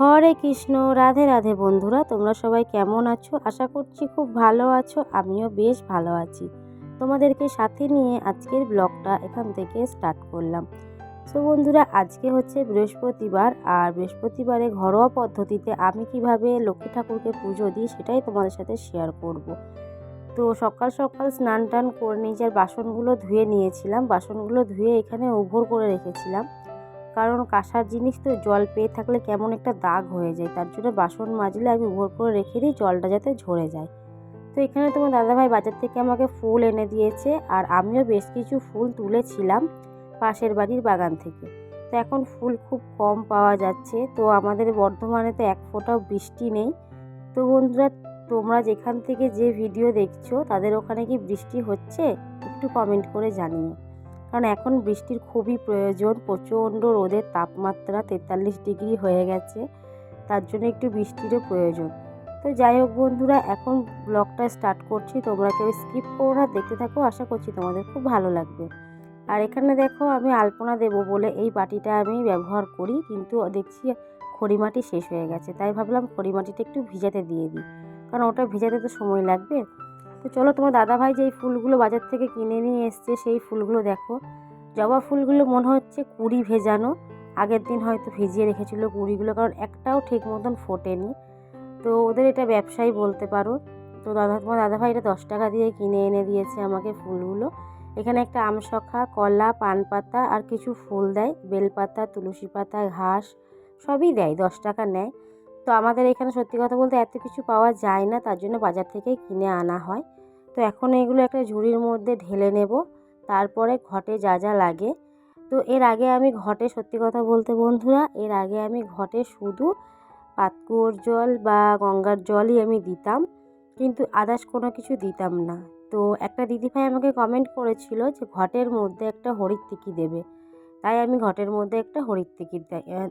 হরে কৃষ্ণ, রাধে রাধে বন্ধুরা, তোমরা সবাই কেমন আছো? আশা করছি খুব ভালো আছো, আমিও বেশ ভালো আছি। তোমাদেরকে সাথে নিয়ে আজকের ব্লগটা এখান থেকে স্টার্ট করলাম। তো বন্ধুরা, আজকে হচ্ছে বৃহস্পতিবার, আর বৃহস্পতিবারে ঘরোয়া পদ্ধতিতে আমি কীভাবে লক্ষ্মী ঠাকুরকে পুজো দিই সেটাই তোমাদের সাথে শেয়ার করব। তো সকাল সকাল স্নান টান করে নিজের বাসনগুলো ধুয়ে নিয়েছিলাম, বাসনগুলো ধুয়ে এখানে উভর করে রেখেছিলাম। কারণ কাঁসার জিনিস তো জল পেয়ে থাকলে কেমন একটা দাগ হয়ে যায়। তার জন্য বাসন মাজলে আমি উভর করে রেখে দিই, জলটা যাতে ঝরে যায়। তো এখানে তোমার দাদাভাই বাজার থেকে আমাকে ফুল এনে দিয়েছে আর আমিও বেশ কিছু ফুল তুলেছিলাম পাশের বাড়ির বাগান থেকে। তো এখন ফুল খুব কম পাওয়া যাচ্ছে। তো আমাদের বর্ধমানে তো এক ফোঁটাও বৃষ্টি নেই। তো বন্ধুরা, তোমরা যেখান থেকে যে ভিডিও দেখছ, তাদের ওখানে কি বৃষ্টি হচ্ছে? একটু কমেন্ট করে জানিও। কারণ এখন বৃষ্টির খুবই প্রয়োজন। প্রচণ্ড রোদের তাপমাত্রা তেতাল্লিশ ডিগ্রি হয়ে গেছে, তার জন্য একটু বৃষ্টিরও প্রয়োজন। তো যাই হোক বন্ধুরা, এখন ব্লগটা স্টার্ট করছি, তোমরা কেউ স্কিপ করো না, দেখতে থাকো, আশা করছি তোমাদের খুব ভালো লাগবে। আর এখানে দেখো আমি আলপনা দেব বলে এই বাটিটা আমি ব্যবহার করি, কিন্তু দেখছি খড়িমাটি শেষ হয়ে গেছে, তাই ভাবলাম খড়িমাটিটা একটু ভিজাতে দিয়ে দিই। কারণ ওটা ভিজাতে তো সময় লাগবে। তো চলো তোমার দাদাভাই যেই ফুলগুলো বাজার থেকে কিনে নিয়ে এসছে, সেই ফুলগুলো দেখো। জবা ফুলগুলো মনে হচ্ছে কুড়ি ভেজানো। আগের দিন হয়তো ভিজিয়ে রেখেছিলো কুড়িগুলো, কারণ একটাও ঠিক মতন ফোটেনি। তো ওদের এটা ব্যবসায়ী বলতে পারো। তো দাদা, তোমার দাদাভাই এটা দশ টাকা দিয়ে কিনে এনে দিয়েছে আমাকে ফুলগুলো। এখানে একটা আমশখা কলা, পান পাতা আর কিছু ফুল দেয়। বেলপাতা, তুলসী পাতা, ঘাস সবই দেয়, দশ টাকা নেয়। তো আমাদের এখানে সত্যি কথা বলতে এত কিছু পাওয়া যায় না, তার জন্য বাজার থেকেই কিনে আনা হয়। তো এখন এগুলো একটা ঝুড়ির মধ্যে ঢেলে নেব। তারপরে ঘটে যা যা লাগে। তো এর আগে আমি ঘটে, সত্যি কথা বলতে বন্ধুরা, এর আগে আমি ঘটে শুধু পাতকুয়োর জল বা গঙ্গার জলই আমি দিতাম। কিন্তু আদার্স কোনো কিছু দিতাম না। তো একটা দিদিভাই আমাকে কমেন্ট করেছিল যে ঘটের মধ্যে একটা হরিত্তিকি দেবে। তাই আমি ঘটের মধ্যে একটা হরিত্তিকি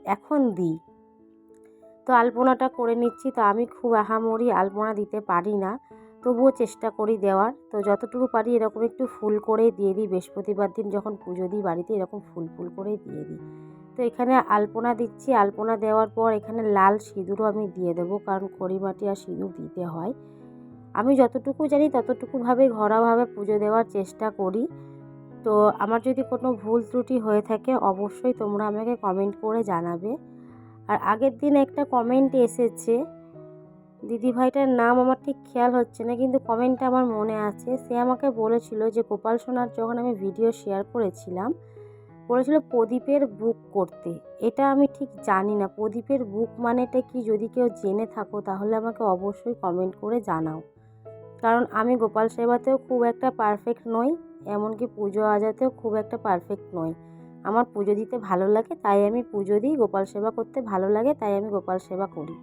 এখন দিই। তো আলপনাটা করে নিচ্ছি। তো আমি খুব আহামরি আলপনা দিতে পারি না। তবুও চেষ্টা করি দেওয়ার। তো যতটুকু পারি এরকম একটু ফুল করে দিয়ে দিই। বৃহস্পতিবার দিন যখন পুজো দিই বাড়িতে এরকম ফুল ফুল করেই দিয়ে দিই। তো এখানে আলপনা দিচ্ছি। আলপনা দেওয়ার পর এখানে লাল সিঁদুরও আমি দিয়ে দেবো কারণ খড়িমাটি আর সিঁদুর দিতে হয়। আমি যতটুকু জানি ততটুকুভাবে ঘরোয়াভাবে পুজো দেওয়ার চেষ্টা করি। তো আমার যদি কোনো ভুল ত্রুটি হয়ে থাকে অবশ্যই তোমরা আমাকে কমেন্ট করে জানাবে। আর আগের দিন একটা কমেন্ট এসেছে দিদিভাইটার নাম আমার ঠিক খেয়াল হচ্ছে না, কিন্তু কমেন্টটা আমার মনে আছে। সে আমাকে বলেছিল যে, গোপাল সোনার যখন আমি ভিডিও শেয়ার করেছিলাম, বলেছিল প্রদীপের বুক করতে। এটা আমি ঠিক জানি না, প্রদীপের বুক মানেটা কি? যদি কেউ জেনে থাকো, তাহলে আমাকে অবশ্যই কমেন্ট করে জানাও। কারণ আমি গোপাল সেবাতেও খুব একটা পারফেক্ট নই, এমনকি পুজো আজাতেও খুব একটা পারফেক্ট নই। আমার পুজো দিতে ভালো লাগে, তাই আমি পুজো দিই, গোপাল সেবা করতে ভালো লাগে, তাই আমি গোপাল সেবা করি।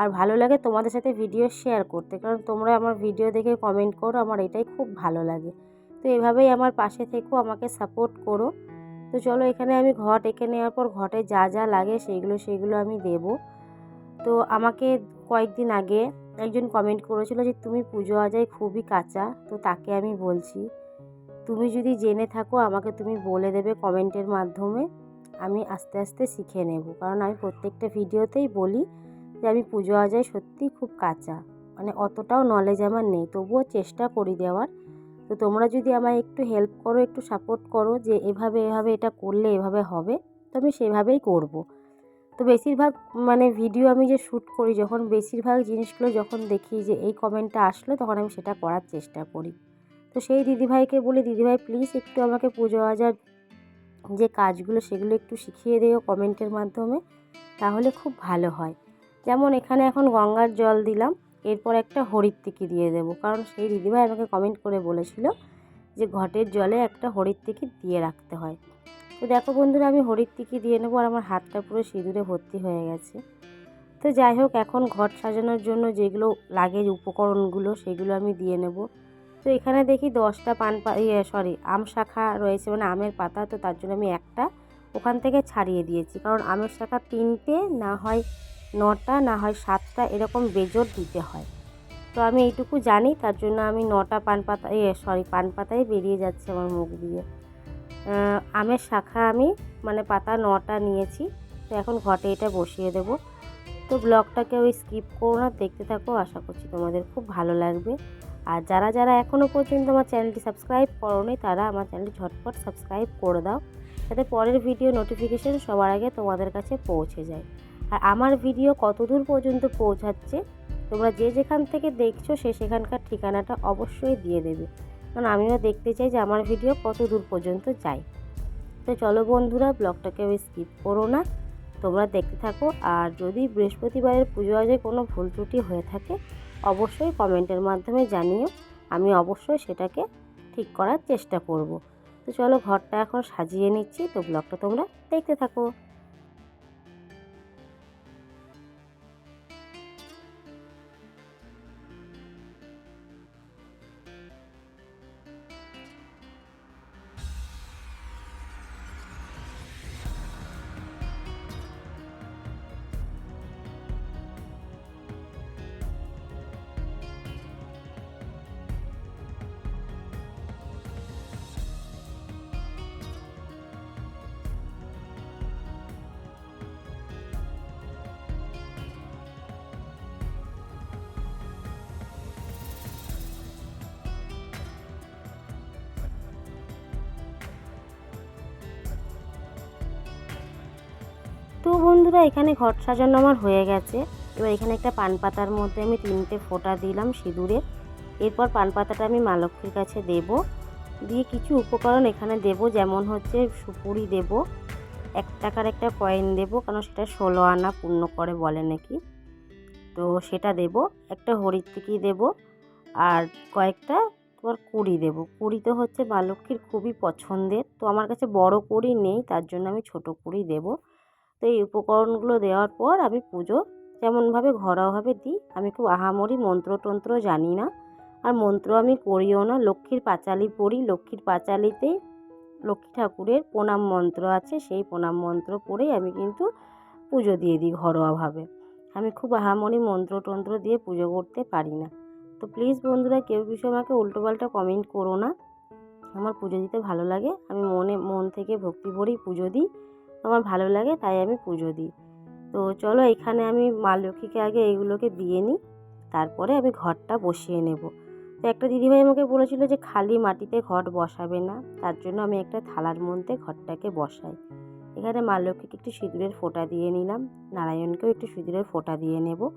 আর ভালো লাগে তোমাদের সাথে ভিডিও শেয়ার করতে। কারণ তোমরা আমার ভিডিও দেখে কমেন্ট করো, আমার এটাই খুব ভালো লাগে। তো এভাবেই আমার পাশে থেকেও আমাকে সাপোর্ট করো। তো চলো এখানে আমি ঘট এঁকে নেওয়ার পর ঘটে যা যা লাগে সেইগুলো সেইগুলো আমি দেব। তো আমাকে কয়েকদিন আগে একজন কমেন্ট করেছিল যে, তুমি পুজো আজায় খুবই কাঁচা। তো তাকে আমি বলছি, তুমি যদি জেনে থাকো, আমাকে তুমি বলে দেবে কমেন্টের মাধ্যমে। আমি আস্তে আস্তে শিখে নেব। কারণ আমি প্রত্যেকটা ভিডিওতেই বলি যে আমি পুজো আজায় সত্যিই খুব কাঁচা। মানে অতটাও নলেজ আমার নেই, তবুও চেষ্টা করি দেওয়ার। তো তোমরা যদি আমায় একটু হেল্প করো, একটু সাপোর্ট করো যে এভাবে এভাবে এটা করলে এভাবে হবে, তো আমি সেভাবেই করব। তো বেশিরভাগ মানে ভিডিও আমি যে শ্যুট করি, যখন বেশিরভাগ জিনিসগুলো যখন দেখি যে এই কমেন্টটা আসলো, তখন আমি সেটা করার চেষ্টা করি। তো সেই দিদিভাইকে বলি, দিদিভাই প্লিজ একটু আমাকে পুজো আজার যে কাজগুলো, সেগুলো একটু শিখিয়ে দিও কমেন্টের মাধ্যমে, তাহলে খুব ভালো হয়। যেমন এখানে এখন গঙ্গার জল দিলাম, এরপর একটা হরিত্তিকি দিয়ে দেবো। কারণ সেই দিদিভাই আমাকে কমেন্ট করে বলেছিল যে ঘটের জলে একটা হরিত্তিকি দিয়ে রাখতে হয়। তো দেখো বন্ধুরা, আমি হরিত্তিকি দিয়ে নেব আর আমার হাতটা পুরো সিঁদুরে ভর্তি হয়ে গেছে। তো যাই হোক, এখন ঘট সাজানোর জন্য যেগুলো লাগে উপকরণগুলো সেগুলো আমি দিয়ে নেব। তো এখানে দেখি দশটা পান ইয়ে সরি আম শাখা রয়েছে মানে আমের পাতা, তো তার জন্য আমি একটা ওখান থেকে ছাড়িয়ে দিয়েছি। কারণ আমের শাখা তিনটে, না হয় নটা না হয় সাতটা এরকম বেজোর দিতে হয়। তো আমি এইটুকু জানি, তার জন্য আমি নটা পান পাতা, এ সরি পান পাতায় বেরিয়ে যাচ্ছে আমার মুখ দিয়ে। আমের শাখা আমি মানে পাতা নটা নিয়েছি, তো এখন ঘটে এটা বসিয়ে দেব। তো ব্লগটাকে ওই স্কিপ করো না, দেখতে থাকো, আশা করছি তোমাদের খুব ভালো লাগবে। আর যারা যারা এখনও পর্যন্ত আমার চ্যানেলটি সাবস্ক্রাইব করোনি, তারা আমার চ্যানেলটি ঝটপট সাবস্ক্রাইব করে দাও, যাতে পরের ভিডিও নোটিফিকেশন সবার আগে তোমাদের কাছে পৌঁছে যায়। আর আমার ভিডিও কত দূর পর্যন্ত পৌঁছাচ্ছে, তোমরা যে যেখান থেকে দেখছ সে সেখানকার ঠিকানাটা অবশ্যই দিয়ে দেবে। কারণ আমিও দেখতে চাই যে আমার ভিডিও কত দূর পর্যন্ত যায়। তো চলো বন্ধুরা, ব্লগটাকে স্কিপ করো না। তোমরা দেখতে থাকো, আর যদি বৃহস্পতিবারের পুজো আজে কোনো ভুল ত্রুটি হয়ে থাকে, অবশ্যই কমেন্টের মাধ্যমে জানিও। আমি অবশ্যই সেটাকে ঠিক করার চেষ্টা করব। তো চলো ঘরটা এখন সাজিয়ে নিচ্ছি। তো ব্লগটা তোমরা দেখতে থাকো। বন্ধুরা, এখানে ঘর সাজানো আমার হয়ে গেছে। এবার এখানে একটা পান পাতার মধ্যে আমি তিনটে ফোঁটা দিলাম সিঁদুরে। এরপর পান পাতাটা আমি মা লক্ষ্মীর কাছে দেব। দিয়ে কিছু উপকরণ এখানে দেব, যেমন হচ্ছে সুপুরি দেব, এক টাকার একটা কয়েন দেব, কারণ সেটা ষোলো আনা পূর্ণ করে বলে নাকি। তো সেটা দেব, একটা হরিত্রিকি দেব, আর কয়েকটা তোমার কুড়ি দেব। কুড়ি তো হচ্ছে মা লক্ষ্মীর খুবই পছন্দের। তো আমার কাছে বড় কুড়ি নেই, তার জন্য আমি ছোট কুড়ি দেবো। তো এই উপকরণগুলো দেওয়ার পর আমি পুজো যেমনভাবে ঘরোয়াভাবে দিই, আমি খুব আহামরি মন্ত্রতন্ত্র জানি না। আর মন্ত্র আমি পড়িও না, লক্ষ্মীর পাঁচালি পড়ি, লক্ষ্মীর পাঁচালিতেই লক্ষ্মী ঠাকুরের প্রণাম মন্ত্র আছে, সেই প্রণাম মন্ত্র পড়েই আমি কিন্তু পুজো দিয়ে দিই ঘরোয়াভাবে। আমি খুব আহামরি মন্ত্রতন্ত্র দিয়ে পুজো করতে পারি না। তো প্লিজ বন্ধুরা, কেউ কিছু আমাকে উল্টোপাল্টা কমেন্ট করো না। আমার পুজো দিতে ভালো লাগে, আমি মনে, মন থেকে ভক্তি ভরেই পুজো দিই। আমার ভালো লাগে, তাই আমি পুজো দিই। তো চলো এখানে আমি মা লক্ষ্মীকে আগে এইগুলোকে দিয়ে নিই, তারপরে আমি ঘরটা বসিয়ে নেব। তো একটা দিদিভাই আমাকে বলেছিল যে খালি মাটিতে ঘট বসাবে না, তার জন্য আমি একটা থালার মধ্যে ঘরটাকে বসাই। এখানে মা লক্ষ্মীকে একটু সিঁদুরের ফোঁটা দিয়ে নিলাম, নারায়ণকেও একটু সিঁদুরের ফোঁটা দিয়ে নেব।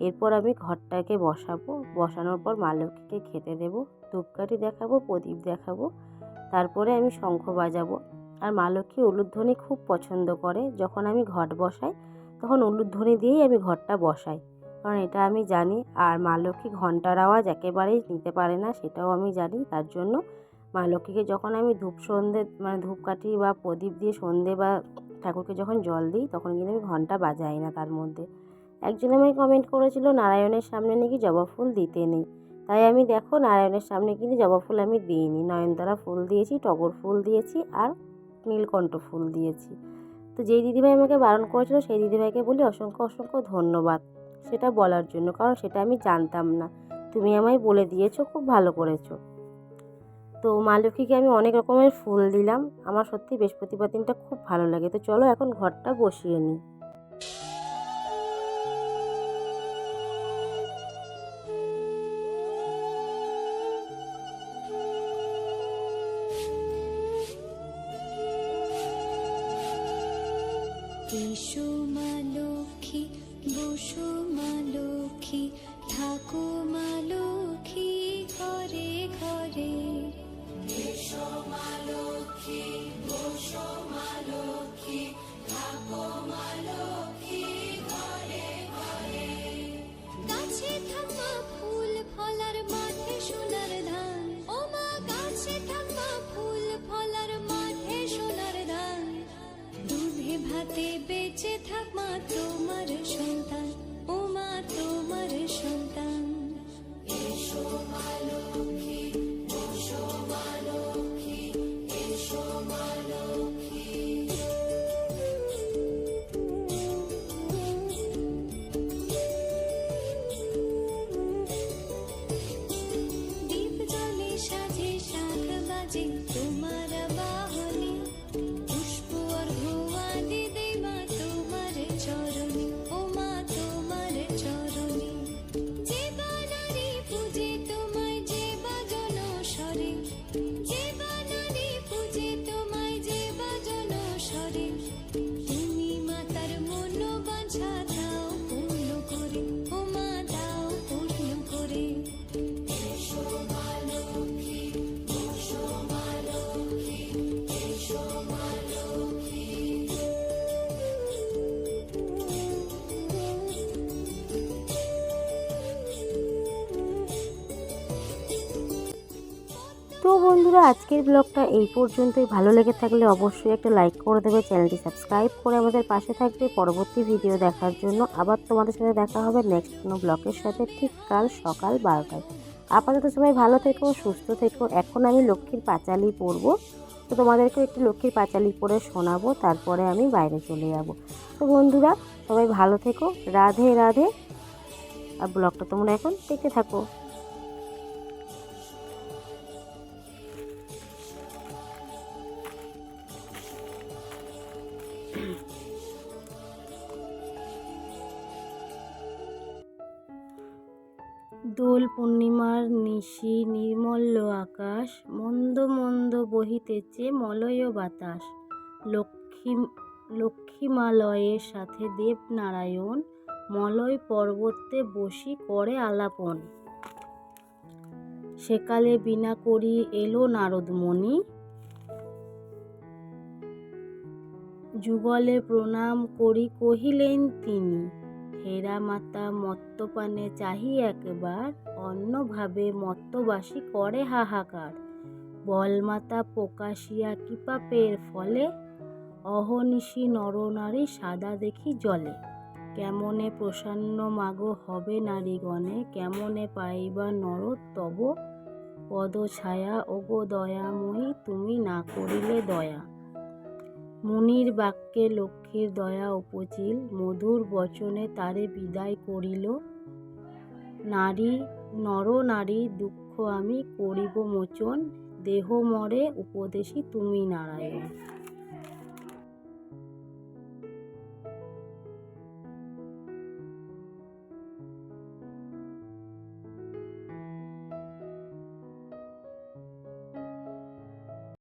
এরপর আমি ঘরটাকে বসাবো, বসানোর পর মা লক্ষ্মীকে খেতে দেবো, ধূপকাঠি দেখাবো, প্রদীপ দেখাবো, তারপরে আমি শঙ্খ বাজাবো। আর মা লক্ষ্মী উলুধ্বনি খুব পছন্দ করে। যখন আমি ঘট বসাই, তখন উলুধ্বনি দিয়েই আমি ঘরটা বসাই। কারণ এটা আমি জানি, আর মা লক্ষ্মী ঘণ্টার আওয়াজ একেবারেই নিতে পারে না, সেটাও আমি জানি। তার জন্য মা লক্ষ্মীকে যখন আমি ধূপ সন্ধে মানে ধূপকাঠি বা প্রদীপ দিয়ে সন্ধে বা ঠাকুরকে যখন জল দিই, তখন কিন্তু আমি ঘণ্টা বাজাই না তার মধ্যে। একজন আমাকে কমেন্ট করেছিল, নারায়ণের সামনে নাকি জবা ফুল দিতে নেই? তাই আমি, দেখো, নারায়ণের সামনে কিন্তু জবা ফুল আমি দিইনি। নয়নতারা ফুল দিয়েছি, টগর ফুল দিয়েছি, আর নীলকণ্ঠ ফুল দিয়েছি। তো যেই দিদিভাই আমাকে বারণ করেছিল, সেই দিদিভাইকে বলি অসংখ্য অসংখ্য ধন্যবাদ সেটা বলার জন্য, কারণ সেটা আমি জানতাম না। তুমি আমায় বলে দিয়েছ, খুব ভালো করেছ। তো মা লক্ষ্মীকে আমি অনেক রকমের ফুল দিলাম। আমার সত্যি বৃহস্পতিবার দিনটা খুব ভালো লাগে। তো চলো এখন ঘরটা বসিয়ে নিই। বেঁচে থাক মা তোমার সন্তান, ও মা তোমার সন্তান। এসো মা সাজে, শাখ বাজে, তোমার বন্ধুরা, আজকের ব্লগটা এই পর্যন্তই। ভালো লেগে থাকলে অবশ্যই একটা লাইক করে দেবে, চ্যানেলটি সাবস্ক্রাইব করে আমাদের পাশে থাকবে। পরবর্তী ভিডিও দেখার জন্য আবার তোমাদের সাথে দেখা হবে নেক্সট কোনো ব্লগের সাথে ঠিক কাল সকাল বারোটায়। আপাতত সবাই ভালো থেকো, সুস্থ থেকো। এখন আমি লক্ষ্মীর পাঁচালি পরবো। তো তোমাদেরকে একটু লক্ষ্মীর পাঁচালি পরে শোনাবো, তারপরে আমি বাইরে চলে যাব। তো বন্ধুরা, সবাই ভালো থেকো। রাধে রাধে। আর ব্লগটা তোমরা এখন দেখতে থাকো। পূর্ণিমার নিশি নির্মল্য আকাশ, মন্দ মন্দ বহিতেছে মলয় বাতাস। লক্ষ্মী, লক্ষ্মীমালয়ের সাথে দেবনারায়ণ মলয় পর্বতে বসি করে আলাপন। সেকালে বিনা করি এলো নারদমণি। যুগলে প্রণাম করি কহিলেন তিনি। হেরা মাতা মত্তপানে চাহি একবার অন্যভাবে মত্তবাসী করে হাহাকার। বলমাতা প্রকাশিয়া কি পাপের ফলে, অহনিশি নরনারী সাদা দেখি জলে। কেমনে প্রসন্ন মাগো হবে নারীগণে, কেমনে পাইবা নর তব? পদ ছায়া ওগো দয়াময়ী তুমি না করিলে দয়া। মুনির বাক্যে লক্ষ্মীর দয়া উপচিল মধুর বচনে তারে বিদায় করিল। নারী, নর নারী, দুঃখ আমি করিব মোচন, দেহ মরে উপদেশী তুমি নারায়ণ।